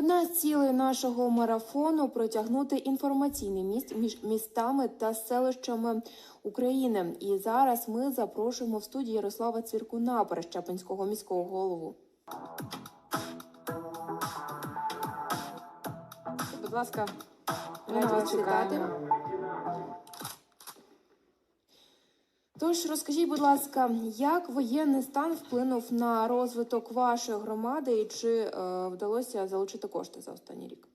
Одна з цілей нашого марафону протягнути інформаційний міст між містами та селищами України. І зараз ми запрошуємо в студію Ярослава Цвіркуна, Перещепинського міського голову. Будь ласка, ми Тож розкажіть, будь ласка, як воєнний стан вплинув на розвиток вашої громади і чи е, вдалося залучити кошти за останній рік?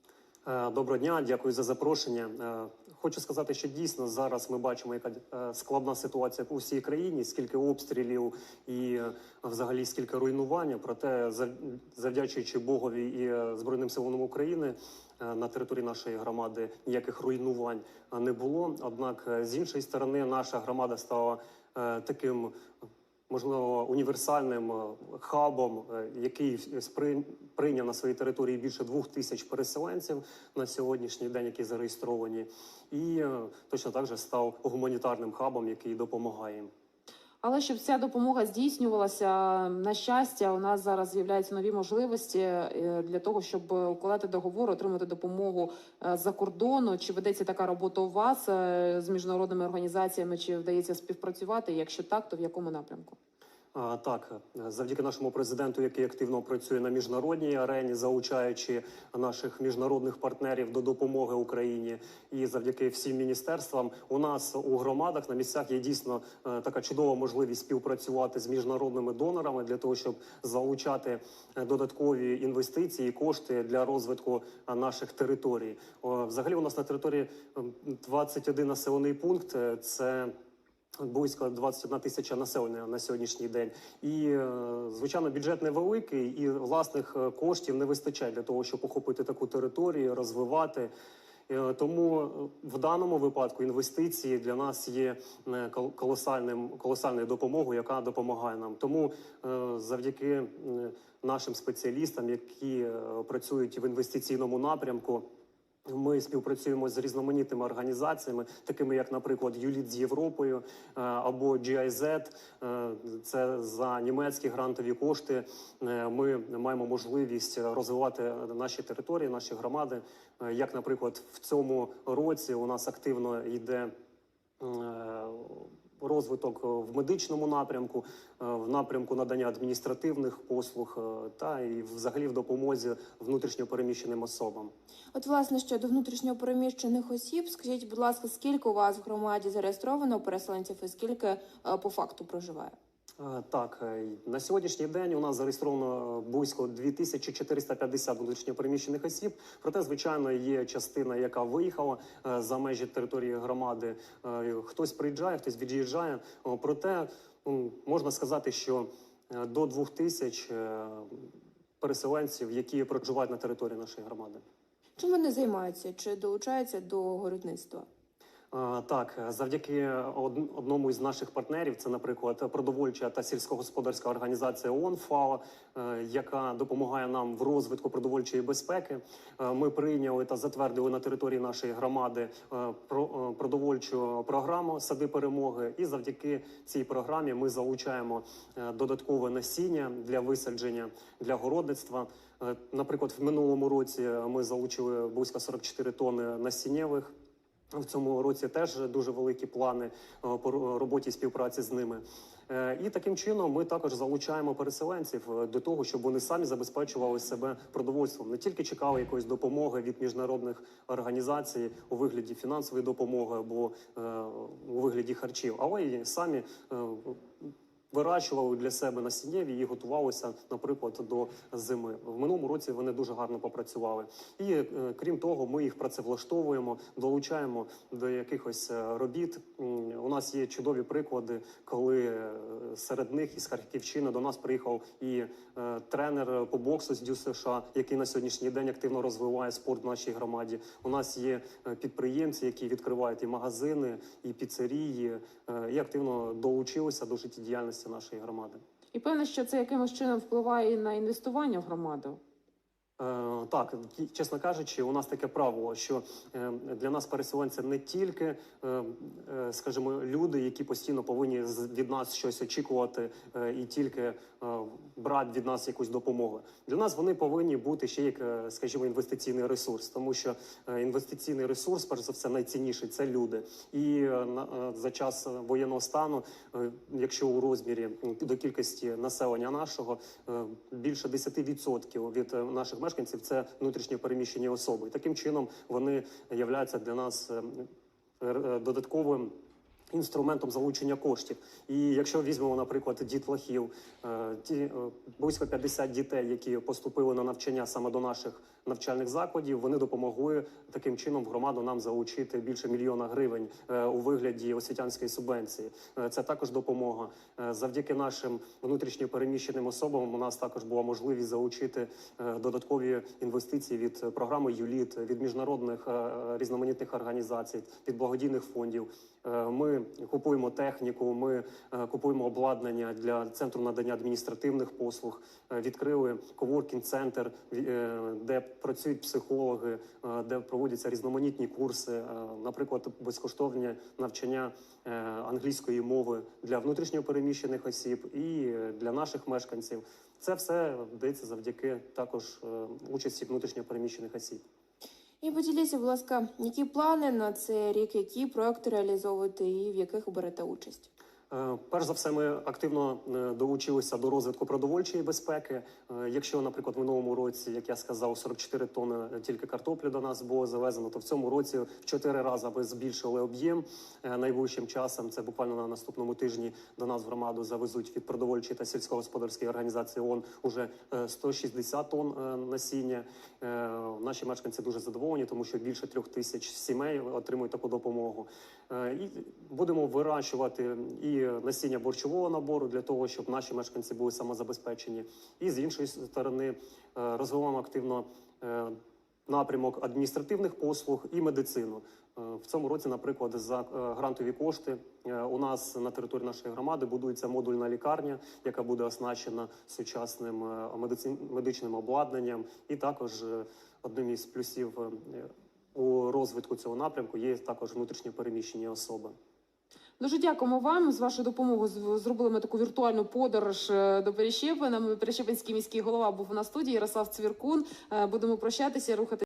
Е, Доброго дня, дякую за запрошення. Е, Хочу сказати, що дійсно зараз ми бачимо, яка е, складна ситуація по всій країні, скільки обстрілів і взагалі скільки руйнування. Проте, зав- завдячуючи Богові і Збройним силам України на території нашої громади ніяких руйнувань не було. Однак, з іншої сторони, наша громада стала таким можливо універсальним е, хабом, е, який прийняв на своїй території більше двох тисяч переселенців на сьогоднішній день, які зареєстровані, і е, точно так же став гуманітарним хабом, який допомагає їм. Але щоб ця допомога здійснювалася, на щастя, у нас зараз з'являються нові можливості е, для того, щоб укладати договор, отримати допомогу е, за кордону. Чи ведеться така робота у вас е, з міжнародними організаціями? Чи вдається співпрацювати? Якщо так, то в якому напрямку? Так, завдяки нашому президенту, який активно працює на міжнародній арені, залучаючи наших міжнародних партнерів до допомоги Україні, і завдяки всім міністерствам, у нас у громадах на місцях є дійсно е, така чудова можливість співпрацювати з міжнародними донорами для того, щоб залучати е, додаткові інвестиції, кошти для розвитку е, наших територій. Взагалі, у нас на території ем, 21 населений пункт. Це Близько 21 тисяча населення на сьогоднішній день, і е, звичайно, бюджет невеликий, і власних е, коштів не вистачає для того, щоб охопити таку територію, розвивати. Е, Тому в даному випадку інвестиції для нас є колосальним колосальною допомогою, яка допомагає нам. Тому завдяки нашим спеціалістам, які працюють в інвестиційному напрямку. Ми співпрацюємо з різноманітними організаціями, такими як, наприклад, ЮЛІТ з Європою е, або GIZ. Е, Це за німецькі грантові кошти. Е, Ми маємо можливість розвивати наші території, наші громади. Як, наприклад, в цьому році у нас активно йде. Е, Розвиток в медичному напрямку, е, в напрямку надання адміністративних послуг е, та і взагалі в допомозі внутрішньопереміщеним особам. От, власне, щодо внутрішньопереміщених осіб, скажіть, будь ласка, скільки у вас в громаді зареєстровано переселенців і скільки е, по факту проживає? Е, Так, е, на сьогоднішній день у нас зареєстровано е, близько 2450 внутрішньопереміщених осіб. Проте, звичайно, є частина, яка виїхала за межі території громади. Хтось приїжджає, хтось від'їжджає. Проте можна сказати, що до 2000 е, переселенців, які проживають на території нашої громади. Чим вони займаються? Чи долучаються до городництва? Так, завдяки одному із наших партнерів, це, наприклад, продовольча та сільськогосподарська організація ООН ФАО, е, яка допомагає нам в розвитку продовольчої безпеки. Е, Ми прийняли та затвердили на території нашої громади е, про- продовольчу програму Сади перемоги. І завдяки цій програмі ми залучаємо додаткове насіння для висадження для городництва. Наприклад, в минулому році ми залучили близько 44 тонни насіннєвих. В цьому році теж дуже великі плани е, по роботі співпраці з ними. Е, І таким чином ми також залучаємо переселенців е, до того, щоб вони самі забезпечували себе продовольством, не тільки чекали якоїсь допомоги від міжнародних організацій у вигляді фінансової допомоги або у вигляді харчів, але й самі вирощували для себе насіннєві і готувалися, наприклад, до зими. В минулому році вони дуже гарно попрацювали. І е, крім того, ми їх працевлаштовуємо, долучаємо до якихось е, робіт. У нас є чудові приклади, коли е, серед них із Харківщини до нас приїхав і тренер по боксу з Дю США, який на сьогоднішній день активно розвиває спорт в нашій громаді. У нас є підприємці, які відкривають і магазини, і піцерії, і активно долучилися до життєдіяльності нашої громади. І певно, що це якимось чином впливає і на інвестування в громаду. Е, Так, чесно кажучи, у нас таке правило, що е, для нас переселенці не тільки, е, е, скажімо, люди, які постійно повинні від нас щось очікувати, і тільки брати від нас якусь допомогу. Для нас вони повинні бути ще як, е, скажімо, інвестиційний ресурс, тому що е, інвестиційний ресурс, перш за все, найцінніший це люди. І е, за час воєнного стану, якщо у розмірі до кількості населення нашого більше 10% від наших мешканців це внутрішньо переміщені особи. І таким чином вони являються для нас додатковим. Інструментом залучення коштів, і якщо візьмемо, наприклад, дітлахів, е, ті е, близько 50 дітей, які поступили на навчання саме до наших навчальних закладів, вони допомогли таким чином громаду нам залучити більше мільйона гривень е, у вигляді освітянської субвенції. Це також допомога. Завдяки нашим внутрішньо переміщеним особам у нас також була можливість залучити додаткові інвестиції від програми ЮЛІТ, від міжнародних різноманітних організацій, від благодійних фондів. Е, Ми купуємо техніку, ми е, купуємо обладнання для центру надання адміністративних послуг. Е, Відкрили коворкінг центр, де працюють психологи, де проводяться різноманітні курси, наприклад, безкоштовні навчання англійської мови для внутрішньопереміщених осіб і для наших мешканців. Це все вдається завдяки також участі внутрішньопереміщених осіб. І поділіться, будь ласка, які плани на цей рік, які проекти реалізовуєте і в яких берете участь? Е, Перш за все, ми активно е, долучилися до розвитку продовольчої безпеки. Е, Якщо, наприклад, в минулому році, як я сказав, 44 тонни тільки картоплі до нас було завезено, то в цьому році в 4 рази ми збільшили об'єм. Найближчим часом це буквально на наступному тижні до нас в громаду завезуть від продовольчої та сільськогосподарської організації ООН уже е, 160 тонн насіння. Наші мешканці дуже задоволені, тому що більше трьох тисяч сімей отримують таку допомогу. І будемо вирощувати і насіння борчового набору для того, щоб наші мешканці були самозабезпечені. І з іншої сторони е, розвиваємо активно е, напрямок адміністративних послуг і медицину. Е, В цьому році, наприклад, за грантові кошти у нас на території нашої громади будується модульна лікарня, яка буде оснащена сучасним медичним обладнанням, і також одним із плюсів у розвитку цього напрямку є також внутрішньо переміщені особи. Дуже дякуємо вам. З вашою допомогою зробили ми таку віртуальну подорож е, до Перещепина. Перещепинський міський голова був на студії Ярослав Цвіркун. Е, Будемо прощатися, рухати.